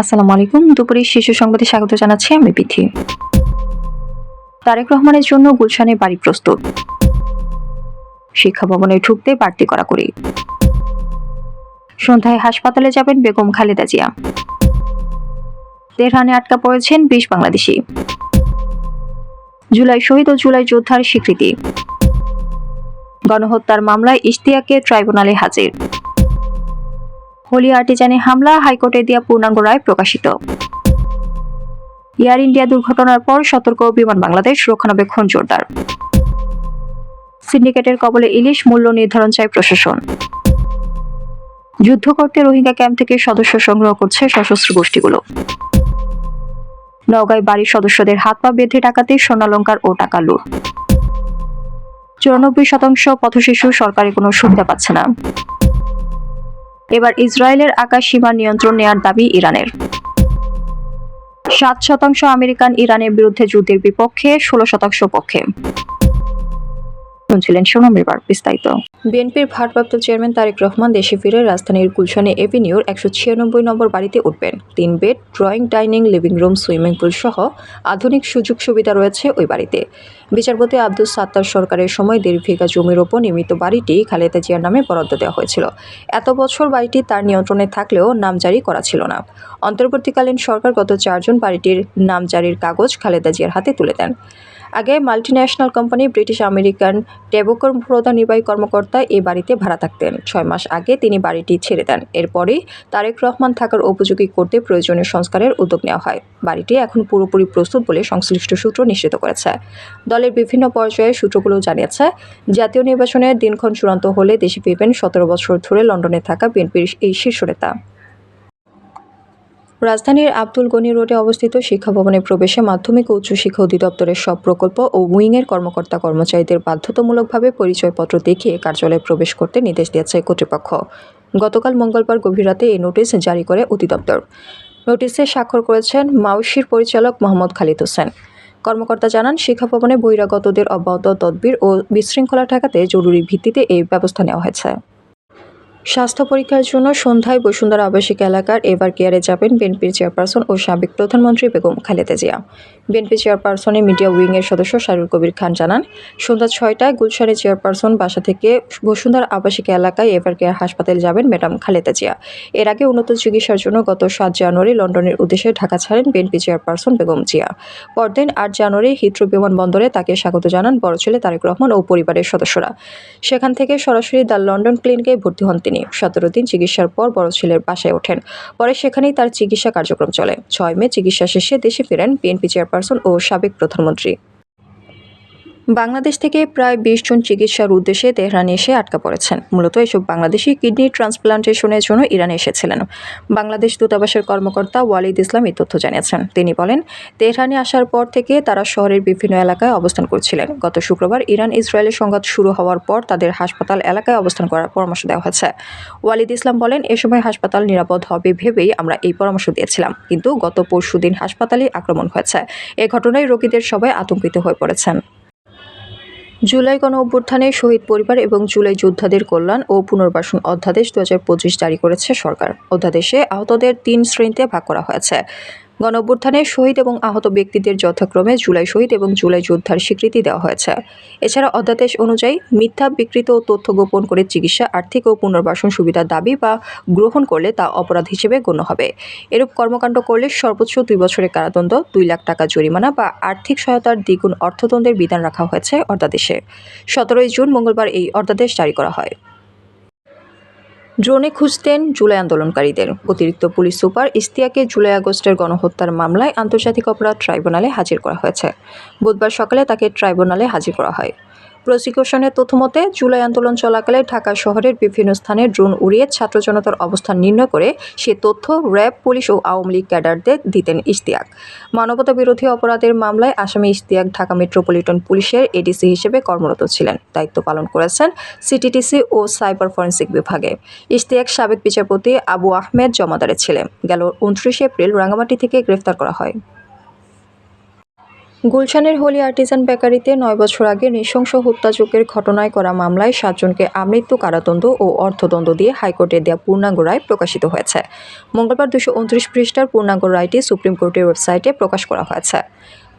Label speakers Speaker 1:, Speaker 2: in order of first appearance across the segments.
Speaker 1: আসসালামু আলাইকুম। দুপুরের শিশু সংবাদে স্বাগত জানাচ্ছি আমি বিথি। তারেক রহমানের জন্য গুলশানে বাড়ি প্রস্তুত। শিক্ষা ভবনে ঢুকতে বাড়তি কড়াকড়ি। সন্ধ্যায় হাসপাতালে যাবেন বেগম খালেদা জিয়া। তেহরানে আটকা পড়েছেন বিশ বাংলাদেশি। জুলাই শহীদ ও জুলাই যোদ্ধার স্বীকৃতি। গণহত্যার মামলায় ইশতিয়াকে ট্রাইব্যুনালে হাজির। হোলি আর্টিজানে হামলা হাইকোর্টে দেওয়া পূর্ণাঙ্গ রায় প্রকাশিত। এয়ার ইন্ডিয়া দুর্ঘটনার পর সতর্ক বিমান বাংলাদেশ রক্ষণাবেক্ষণ জোরদার। সিন্ডিকেটের কবলে ইলিশ মূল্য নির্ধারণ চায় প্রশাসন। যুদ্ধ করতে রোহিঙ্গা ক্যাম্প থেকে সদস্য সংগ্রহ করছে সশস্ত্র গোষ্ঠীগুলো। নওগাঁয় বাড়ির সদস্যদের হাত পা বেঁধে টাকাতে স্বর্ণালঙ্কার ও টাকা লুট। চুরানব্বই শতাংশ পথশিশু সরকারি কোনো সুবিধা পাচ্ছে না। এবার ইসরায়েলের আকাশ সীমা নিয়ন্ত্রণ নেয়ার দাবি ইরানের। সাত শতাংশ আমেরিকান ইরানের বিরুদ্ধে যুদ্ধের বিপক্ষে, ষোলো শতাংশ পক্ষে। শুনছিলেন সোনাম এবার বিস্তারিত। বিএনপির ভারপ্রাপ্ত চেয়ারম্যান তারেক রহমান দেশে ফিরে রাজধানীর গুলশানে এভিনিউর একশো ছিয়ানব্বই নম্বর বাড়িতে উঠবেন। তিন bed, drawing, dining, living room, swimming pool সহ আধুনিক সুযোগ সুবিধা রয়েছে ওই বাড়িতে। বিচারপতি আব্দুল সাত্তার সরকারের সময় দেড় বিঘা জমির ওপর নির্মিত বাড়িটি খালেদা জিয়ার নামে বরাদ্দ দেওয়া হয়েছিল। এত বছর বাড়িটি তার নিয়ন্ত্রণে থাকলেও নাম জারি করা ছিল না। অন্তর্বর্তীকালীন সরকার গত চারজন বাড়িটির নাম জারির কাগজ খালেদা জিয়ার হাতে তুলে দেন। আগে মাল্টিন্যাশনাল কোম্পানি ব্রিটিশ আমেরিকান টেবোকর প্রধান নির্বাহী কর্মকর্তা এই বাড়িতে ভাড়া থাকতেন। ছয় মাস আগে তিনি বাড়িটি ছেড়ে দেন। এরপরই তারেক রহমান থাকার উপযোগী করতে প্রয়োজনীয় সংস্কারের উদ্যোগ নেওয়া হয়। বাড়িটি এখন পুরোপুরি প্রস্তুত বলে সংশ্লিষ্ট সূত্র নিশ্চিত করেছে। দলের বিভিন্ন পর্যায়ে সূত্রগুলো জানিয়েছে, জাতীয় নির্বাচনের দিনক্ষণ চূড়ান্ত হলে দেশে ফিরবেন সতেরো বছর ধরে লন্ডনে থাকা বিএনপির এই শীর্ষ নেতা। রাজধানীর আব্দুল গনি রোডে অবস্থিত শিক্ষা ভবনে প্রবেশে মাধ্যমিক ও উচ্চশিক্ষা অধিদপ্তরের সব প্রকল্প ও উইংয়ের কর্মকর্তা কর্মচারীদের বাধ্যতামূলকভাবে পরিচয়পত্র দেখিয়ে কার্যালয়ে প্রবেশ করতে নির্দেশ দিয়েছে কর্তৃপক্ষ। গতকাল মঙ্গলবার গভীর রাতে এই নোটিশ জারি করে অধিদপ্তর। নোটিশে স্বাক্ষর করেছেন মাউসির পরিচালক মোহাম্মদ খালিদ হোসেন। কর্মকর্তা জানান, শিক্ষা ভবনে বহিরাগতদের অব্যাহত তদবির ও বিশৃঙ্খলা ঠেকাতে জরুরি ভিত্তিতে এই ব্যবস্থা নেওয়া হয়েছে। স্বাস্থ্য পরীক্ষার জন্য সন্ধ্যায় বসুন্ধরা আবাসিক এলাকার এভার কেয়ারে যাবেন বিএনপির চেয়ারপারসন ও সাবেক প্রধানমন্ত্রী বেগম খালেদা জিয়া। বিএনপি চেয়ারপারসনের মিডিয়া উইংয়ের সদস্য শারুল কবির খান জানান, সন্ধ্যা ছয়টায় গুলশানের চেয়ারপারসন বাসা থেকে বসুন্ধরা আবাসিক এলাকায় এভার কেয়ার হাসপাতালে যাবেন ম্যাডাম খালেদা জিয়া। এর আগে উন্নত চিকিৎসার জন্য গত সাত জানুয়ারি লন্ডনের উদ্দেশ্যে ঢাকা ছাড়েন বিএনপি চেয়ারপারসন বেগম জিয়া। পরদিন আট জানুয়ারি হিথ্রো বিমানবন্দরে তাকে স্বাগত জানান বড় ছেলে তারেক রহমান ও পরিবারের সদস্যরা। সেখান থেকে সরাসরি দ্য লন্ডন ক্লিনিকে ভর্তি হন তিনি। সতেরো দিন চিকিৎসার পর বড় ছেলের বাসায় ওঠেন। পরে সেখানেই তার চিকিৎসা কার্যক্রম চলে। ছয় মে চিকিৎসা শেষে দেশে ফেরেন বিএনপি চেয়ারপারসন ও সাবেক প্রধানমন্ত্রী। বাংলাদেশ থেকে প্রায় বিশ জন চিকিৎসার উদ্দেশ্যে তেহরানে এসে আটকা পড়েছেন। মূলত এসব বাংলাদেশি কিডনি ট্রান্সপ্লান্টেশনের জন্য ইরানে এসেছিলেন। বাংলাদেশ দূতাবাসের কর্মকর্তা ওয়ালিদ ইসলাম এই তথ্য জানিয়েছেন। তিনি বলেন, তেহরানে আসার পর থেকে তারা শহরের বিভিন্ন এলাকায় অবস্থান করছিলেন। গত শুক্রবার ইরান ইসরায়েলের সংঘাত শুরু হওয়ার পর তাদের হাসপাতাল এলাকায় অবস্থান করার পরামর্শ দেওয়া হয়েছে। ওয়ালিদ ইসলাম বলেন, এ সময় হাসপাতাল নিরাপদ হবে ভেবেই আমরা এই পরামর্শ দিয়েছিলাম। কিন্তু গত পরশুদিন হাসপাতালে আক্রমণ হয়েছে। এ ঘটনায় রোগীদের সবাই আতঙ্কিত হয়ে পড়েছেন। জুলাই গণ অভ্যুত্থানে শহীদ পরিবার এবং জুলাই যোদ্ধাদের কল্যাণ ও পুনর্বাসন অধ্যাদেশ দুহাজার পঁচিশ জারি করেছে সরকার। অধ্যাদেশে আহতদের তিন শ্রেণীতে ভাগ করা হয়েছে। গণ অভ্যুত্থানে শহীদ এবং আহত ব্যক্তিদের যথাক্রমে জুলাই শহীদ এবং জুলাই যোদ্ধার স্বীকৃতি দেওয়া হয়েছে। এছাড়া অধ্যাদেশ অনুযায়ী মিথ্যা, বিকৃত ও তথ্য গোপন করে চিকিৎসা, আর্থিক ও পুনর্বাসন সুবিধার দাবি বা গ্রহণ করলে তা অপরাধ হিসেবে গণ্য হবে। এরূপ কর্মকাণ্ড করলে সর্বোচ্চ দুই বছরের কারাদণ্ড, দুই লাখ টাকা জরিমানা বা আর্থিক সহায়তার দ্বিগুণ অর্থদণ্ডের বিধান রাখা হয়েছে অধ্যাদেশে। সতেরোই জুন মঙ্গলবার এই অধ্যাদেশ জারি করা হয়। ড্রোনে খুঁজতেন জুলাই আন্দোলনকারীদের। অতিরিক্ত পুলিশ সুপার ইস্তিয়াকে জুলাই আগস্টের গণহত্যার মামলায় আন্তর্জাতিক অপরাধ ট্রাইব্যুনালে হাজির করা হয়েছে। বুধবার সকালে তাকে ট্রাইব্যুনালে হাজির করা হয়। প্রসিকিউশনের তথ্যমতে জুলাই আন্দোলন চলাকালে ঢাকা শহরের বিভিন্ন স্থানে ড্রোন উড়িয়ে ছাত্র জনতার অবস্থান নির্ণয় করে সে তথ্য র্যাব, পুলিশ ও আওয়ামী লীগ ক্যাডারদের দিতেন ইশতিয়াক। মানবতা বিরোধী অপরাধের মামলায় আসামি ইশতিয়াক ঢাকা মেট্রোপলিটন পুলিশের এডিসি হিসেবে কর্মরত ছিলেন। দায়িত্ব পালন করেছেন সিটিটিসি ও সাইবার ফরেন্সিক বিভাগে। ইশতিয়াক সাবেক বিচারপতি আবু আহমেদ জমাদারের ছিলেন। গেল উনত্রিশে এপ্রিল রাঙ্গামাটি থেকে গ্রেফতার করা হয়। গুলশানের হোলি আর্টিজান বেকারিতে নয় বছর আগে নৃশংস হত্যাযোগের ঘটনায় করা মামলায় সাতজনকে আমৃত্যু কারাদণ্ড ও অর্থদণ্ড দিয়ে হাইকোর্টে দেওয়া পূর্ণাঙ্গ রায় প্রকাশিত হয়েছে। মঙ্গলবার দুশো উনত্রিশ পৃষ্ঠার পূর্ণাঙ্গ রায়টি সুপ্রিম কোর্টের ওয়েবসাইটে প্রকাশ করা হয়েছে।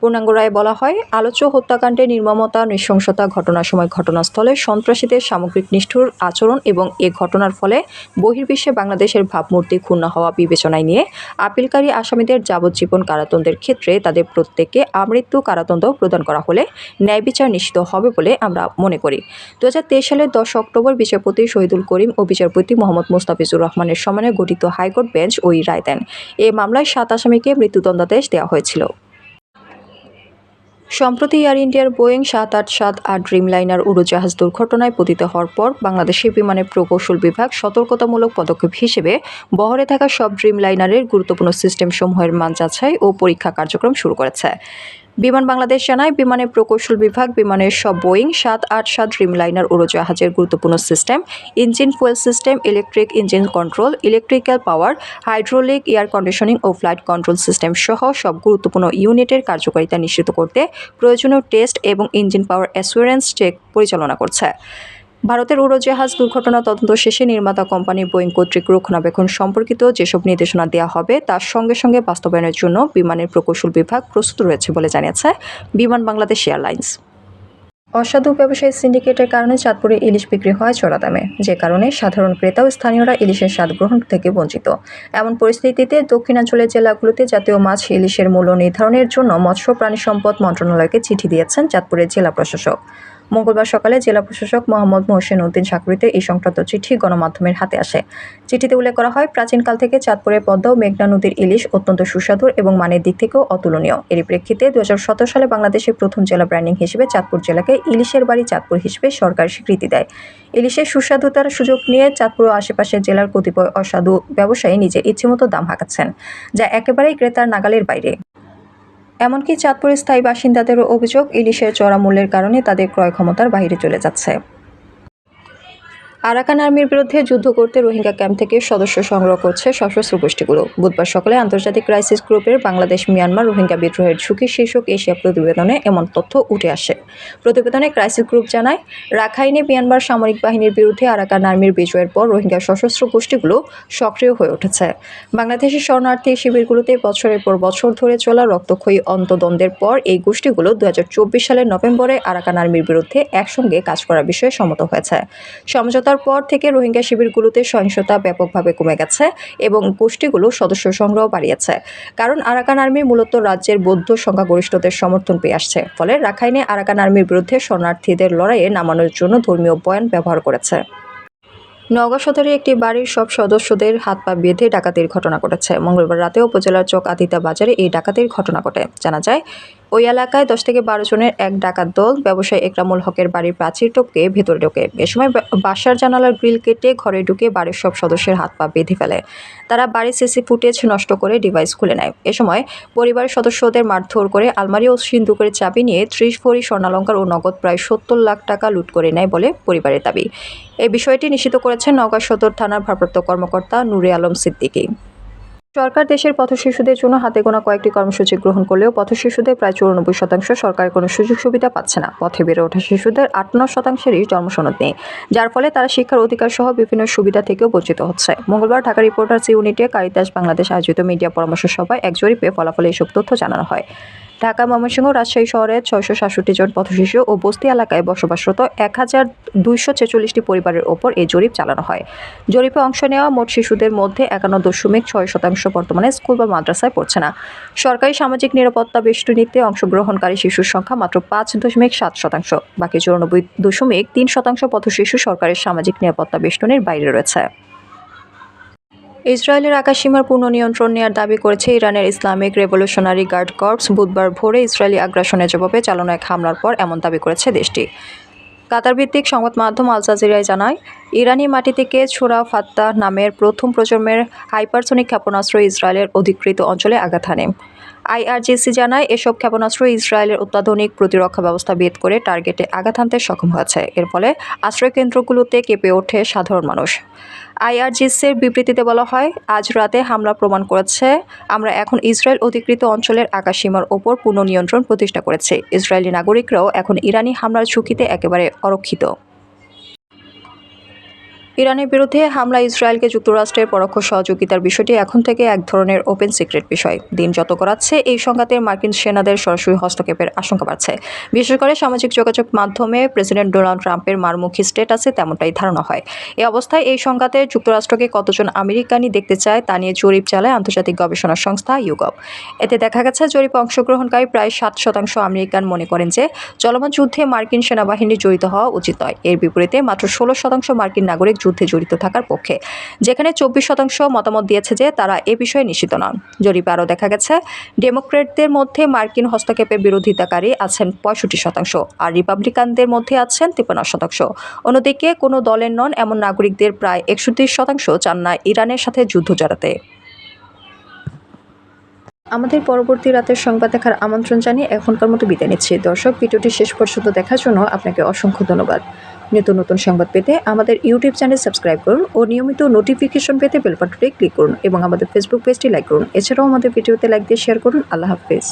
Speaker 1: পূর্ণাঙ্গ রায়ে বলা হয়, আলোচ্য হত্যাকাণ্ডে নির্মমতা, নৃশংসতা ঘটনার সময় ঘটনাস্থলে সন্ত্রাসীদের সামগ্রিক নিষ্ঠুর আচরণ এবং এ ঘটনার ফলে বহির্বিশ্বে বাংলাদেশের ভাবমূর্তি ক্ষুণ্ণ হওয়া বিবেচনায় নিয়ে আপিলকারী আসামিদের যাবজ্জীবন কারাদণ্ডের ক্ষেত্রে তাদের প্রত্যেককে আমৃত্যু কারাদণ্ড প্রদান করা হলে ন্যায় বিচার নিশ্চিত হবে বলে আমরা মনে করি। দু হাজার তেইশ সালের দশ অক্টোবর বিচারপতি শহীদুল করিম ও বিচারপতি মোহাম্মদ মোস্তাফিজুর রহমানের সমন্বয়ে গঠিত হাইকোর্ট বেঞ্চ ওই রায় দেন। এ মামলায় সাত আসামিকে মৃত্যুদণ্ডাদেশ দেওয়া হয়েছিল। সম্প্রতি এয়ার ইন্ডিয়ার বোয়িং সাত আট সাত আট ড্রিমলাইনার উড়োজাহাজ দুর্ঘটনায় পতিত হওয়ার পর বাংলাদেশে বিমানের প্রকৌশল বিভাগ সতর্কতামূলক পদক্ষেপ হিসেবে বহরে থাকা সব ড্রিমলাইনারের গুরুত্বপূর্ণ সিস্টেমসমূহের মান যাচাই ও পরীক্ষা কার্যক্রম শুরু করেছে। বিমান বাংলাদেশ জানায়, বিমানের প্রকৌশল বিভাগ বিমানের সব বোয়িং সাত, আট, সাত ড্রিমলাইনার উড়োজাহাজের গুরুত্বপূর্ণ system, engine fuel system, electric engine control, electrical power, hydraulic, air conditioning ও ফ্লাইট কন্ট্রোল সিস্টেম সহ সব গুরুত্বপূর্ণ ইউনিটের কার্যকারিতা নিশ্চিত করতে প্রয়োজনীয় টেস্ট এবং ইঞ্জিন পাওয়ার অ্যাসুরেন্স চেক পরিচালনা করছে। ভারতের উড়োজাহাজ দুর্ঘটনা তদন্ত শেষে নির্মাতা কোম্পানি বোয়িং কর্তৃক রক্ষণাবেক্ষণ সম্পর্কিত যেসব নির্দেশনা দেওয়া হবে, তার সঙ্গে সঙ্গে বাস্তবায়নের জন্য বিমানের প্রকৌশল বিভাগ প্রস্তুত রয়েছে বলে জানিয়েছে বিমান বাংলাদেশ এয়ারলাইন্স। অসাধু ব্যবসায়ী সিন্ডিকেটের কারণে চাঁদপুরে ইলিশ বিক্রি হয় চড়া দামে যে কারণে সাধারণ ক্রেতা ও স্থানীয়রা ইলিশের স্বাদ গ্রহণ থেকে বঞ্চিত। এমন পরিস্থিতিতে দক্ষিণাঞ্চলের জেলাগুলোতে জাতীয় মাছ ইলিশের মূল্য নির্ধারণের জন্য মৎস্য প্রাণী সম্পদ মন্ত্রণালয়কে চিঠি দিয়েছেন চাঁদপুরের জেলা প্রশাসক। মঙ্গলবার সকালে জেলা প্রশাসক মোহাম্মদ মোহসেন উদ্দিন সাকুরিতে এই সংক্রান্ত চিঠি গণমাধ্যমের হাতে আসে। চিঠিতে উল্লেখ করা হয়, প্রাচীনকাল থেকে চাঁদপুরের পদ্মা ও মেঘনা নদীর ইলিশ অত্যন্ত সুস্বাদু এবং মানের দিক থেকেও অতুলনীয়। এরই প্রেক্ষিতে দু হাজার সতেরো সালে বাংলাদেশের প্রথম জেলা ব্র্যান্ডিং হিসেবে চাঁদপুর জেলাকে ইলিশের বাড়ি চাঁদপুর হিসেবে সরকার স্বীকৃতি দেয়। ইলিশের সুস্বাদুতার সুযোগ নিয়ে চাঁদপুর ও আশেপাশের জেলার কতিপয় অসাধু ব্যবসায়ী নিজের ইচ্ছেমতো দাম হাঁকাচ্ছেন, যা একেবারেই ক্রেতার নাগালের বাইরে। এমনকি চাঁদপুরের স্থায়ী বাসিন্দাদেরও অভিযোগ, ইলিশের চড়া মূল্যের কারণে তাদের ক্রয় ক্ষমতার বাইরে চলে যাচ্ছে। আরাকান আর্মির বিরুদ্ধে যুদ্ধ করতে রোহিঙ্গা ক্যাম্প থেকে সদস্য সংগ্রহ করছে সশস্ত্র গোষ্ঠীগুলো। বুধবার সকালে আন্তর্জাতিক ক্রাইসিস গ্রুপের বাংলাদেশ, মিয়ানমার, রোহিঙ্গা বিদ্রোহের ঝুঁকি শীর্ষক এশিয়া প্রতিবেদনে এমন তথ্য উঠে আসে। প্রতিবেদনে ক্রাইসিস গ্রুপ জানায়, রাখাইনে মিয়ানমার সামরিক বাহিনীর বিরুদ্ধে আরাকান আর্মির বিজয়ের পর রোহিঙ্গা সশস্ত্র গোষ্ঠীগুলো সক্রিয় হয়ে উঠেছে। বাংলাদেশের শরণার্থী শিবিরগুলোতে বছরের পর বছর ধরে চলা রক্তক্ষয়ী অন্তদ্বন্দ্বের পর এই গোষ্ঠীগুলো দু হাজার চব্বিশ সালের নভেম্বরে আরাকান আর্মির বিরুদ্ধে একসঙ্গে কাজ করার বিষয়ে সম্মত হয়েছে। সমঝোতার পর থেকে রোহিঙ্গা শিবিরগুলোতে সহিংসতা ব্যাপকভাবে কমে গেছে এবং গোষ্ঠীগুলো সদস্য সংগ্রহ বাড়িয়েছে। কারণ আরাকান আর্মি মূলত রাজ্যের বৌদ্ধ সংখ্যাগরিষ্ঠদের সমর্থন পেয়ে আসছে। ফলে রাখাইনে আরাকান আর্মির বিরুদ্ধে শরণার্থীদের লড়াইয়ে নামানোর জন্য ধর্মীয় বয়ান ব্যবহার করেছে। নওগাঁ সদরে একটি বাড়ির সব সদস্যদের হাত পা বেঁধে ডাকাতির ঘটনা ঘটেছে। মঙ্গলবার রাতে উপজেলার চক আদিতা বাজারে এই ডাকাতির ঘটনা ঘটে। জানা যায় ওই এলাকায় দশ থেকে বারো জনের এক ডাকাত দল, ব্যবসায়ী একরামুল হকের বাড়ির প্রাচীর টপকে ভেতরে ঢোকে। এ সময় বাসার জানালার গ্রিল কেটে ঘরে ঢুকে বাড়ির সব সদস্যের হাত পা বেঁধে ফেলে। তারা বাড়ির সিসি ফুটেজ নষ্ট করে ডিভাইস খুলে নেয়। এ সময় পরিবারের সদস্যদের মারধর করে আলমারি ও সিন্ধুকের চাবি নিয়ে ত্রিশ ভরি স্বর্ণালঙ্কার ও নগদ প্রায় সত্তর লাখ টাকা লুট করে নেয় বলে পরিবারের দাবি। এই বিষয়টি নিশ্চিত করেছেন নওগাঁ সদর থানার ভারপ্রাপ্ত কর্মকর্তা নুরে আলম সিদ্দিকী। সরকার দেশের পথ শিশুদের জন্য হাতে গোনা কয়েকটি কর্মসূচি গ্রহণ করলেও পথ শিশুদের প্রায় চৌরানব্বই শতাংশ সরকারের কোনো সুযোগ সুবিধা পাচ্ছে না। পথে বেড়ে ওঠা শিশুদের আট আটান্ন শতাংশেরই জন্মসনদ নেই, যার ফলে তারা শিক্ষার অধিকার সহ বিভিন্ন সুবিধা থেকেও বঞ্চিত হচ্ছে। মঙ্গলবার ঢাকা রিপোর্টার্স ইউনিটে কারিতাস বাংলাদেশ আয়োজিত মিডিয়া পরামর্শ সভায় এক জরিপে ফলাফলে এসব তথ্য জানানো হয়। ঢাকা ময়মনসিংহ রাজশাহী শহরে ছয়শো সাতষট্টি জন পথশিশু ও বস্তি এলাকায় বসবাসরত এক হাজার দুইশো ছেচল্লিশটি পরিবারের ওপর এই জরিপ চালানো হয়। জরিপে অংশ নেওয়া মোট শিশুদের মধ্যে একান্ন দশমিক ছয় শতাংশ বর্তমানে স্কুল বা মাদ্রাসায় পড়ছে না। সরকারি সামাজিক নিরাপত্তা বেষ্টনীতে অংশগ্রহণকারী শিশুর সংখ্যা মাত্র পাঁচ দশমিক সাত শতাংশ, বাকি চুরানব্বই দশমিক তিন শতাংশ পথশিশু সরকারের সামাজিক নিরাপত্তা বেষ্টনীর বাইরে রয়েছে। ইসরায়েলের আকাশসীমার পূর্ণ নিয়ন্ত্রণ নেওয়ার দাবি করেছে ইরানের ইসলামিক রেভলিউশনারি গার্ড কর্পস। বুধবার ভোরে ইসরায়েলি আগ্রাসনের জবাবে চালানো এক হামলার পর এমন দাবি করেছে দেশটি। কাতার ভিত্তিক সংবাদ মাধ্যম আল জাজিরায় জানায়, ইরানি মাটি থেকে ছোড়া ফাত্তা নামের প্রথম প্রজন্মের হাইপারসনিক ক্ষেপণাস্ত্র ইসরায়েলের অধিকৃত অঞ্চলে আঘাত হানে। আইআরজিসি জানায়, এসব ক্ষেপণাস্ত্র ইসরায়েলের অত্যাধুনিক প্রতিরক্ষা ব্যবস্থা ভেদ করে টার্গেটে আঘাত হানতে সক্ষম হয়েছে। এর ফলে আশ্রয়কেন্দ্রগুলোতে কেঁপে ওঠে সাধারণ মানুষ। আইআরজিসির বিবৃতিতে বলা হয়, আজ রাতে হামলা প্রমাণ করেছে, আমরা এখন ইসরায়েল অধিকৃত অঞ্চলের আকাশসীমার ওপর পূর্ণ নিয়ন্ত্রণ প্রতিষ্ঠা করেছি। ইসরায়েলি নাগরিকরাও এখন ইরানি হামলার ঝুঁকিতে একেবারে অরক্ষিত। ইরানের বিরুদ্ধে হামলা ইসরায়েলকে যুক্তরাষ্ট্রের পরোক্ষ সহযোগিতার বিষয়টি এখন থেকে এক ধরনের ওপেন সিক্রেট বিষয়। দিন যত করাচ্ছে এই সংঘাতে মার্কিন সেনাদের সরাসরি হস্তক্ষেপের আশঙ্কা বাড়ছে। বিশেষ করে সামাজিক যোগাযোগ মাধ্যমে প্রেসিডেন্ট ডোনাল্ড ট্রাম্পের মারমুখী স্টেটাসে তেমনটাই ধারণা হয়। এই অবস্থায় এই সংঘাতে যুক্তরাষ্ট্রকে কতজন আমেরিকানই দেখতে চায় তা নিয়ে জরিপ চালায় আন্তর্জাতিক গবেষণা সংস্থা ইউগভ এতে দেখা গেছে, জরিপে অংশগ্রহণকারী প্রায় সাত শতাংশ আমেরিকান মনে করেন যে, চলমান যুদ্ধে মার্কিন সেনাবাহিনী জড়িত হওয়া উচিত নয়। এর বিপরীতে মাত্র ষোলো শতাংশ মার্কিন নাগরিক যুদ্ধে জড়িত থাকার পক্ষে, যেখানে চব্বিশ শতাংশ মতামত দিয়েছে যে তারা এ বিষয়ে নিশ্চিত নন। জরিপে আরও দেখা গেছে ডেমোক্রেটদের মধ্যে মার্কিন হস্তক্ষেপের বিরোধিতাকারী আছেন পঁয়ষট্টি শতাংশ আর রিপাবলিকানদের মধ্যে আছেন তিপ্পান্ন শতাংশ। অন্যদিকে কোনো দলের নন, এমন নাগরিকদের প্রায় একষট্টি শতাংশ চান না ইরানের সাথে যুদ্ধ জড়াতে। আমাদের পরবর্তী রাতের সংবাদ দেখার আমন্ত্রণ জানিয়ে এখনকার মতো বিদায় নিচ্ছি। দর্শক, ভিডিওটি শেষ পর্যন্ত দেখার জন্য আপনাকে অসংখ্য ধন্যবাদ। নিত্য নতুন সংবাদ পেতে আমাদের ইউটিউব চ্যানেল সাবস্ক্রাইব করুন ও নিয়মিত নোটিফিকেশন পেতে বেল ক্লিক করুন এবং আমাদের ফেসবুক পেজটি লাইক করুন। এছাড়াও আমাদের ভিডিওতে লাইক দিয়ে শেয়ার করুন। আল্লাহ হাফেজ।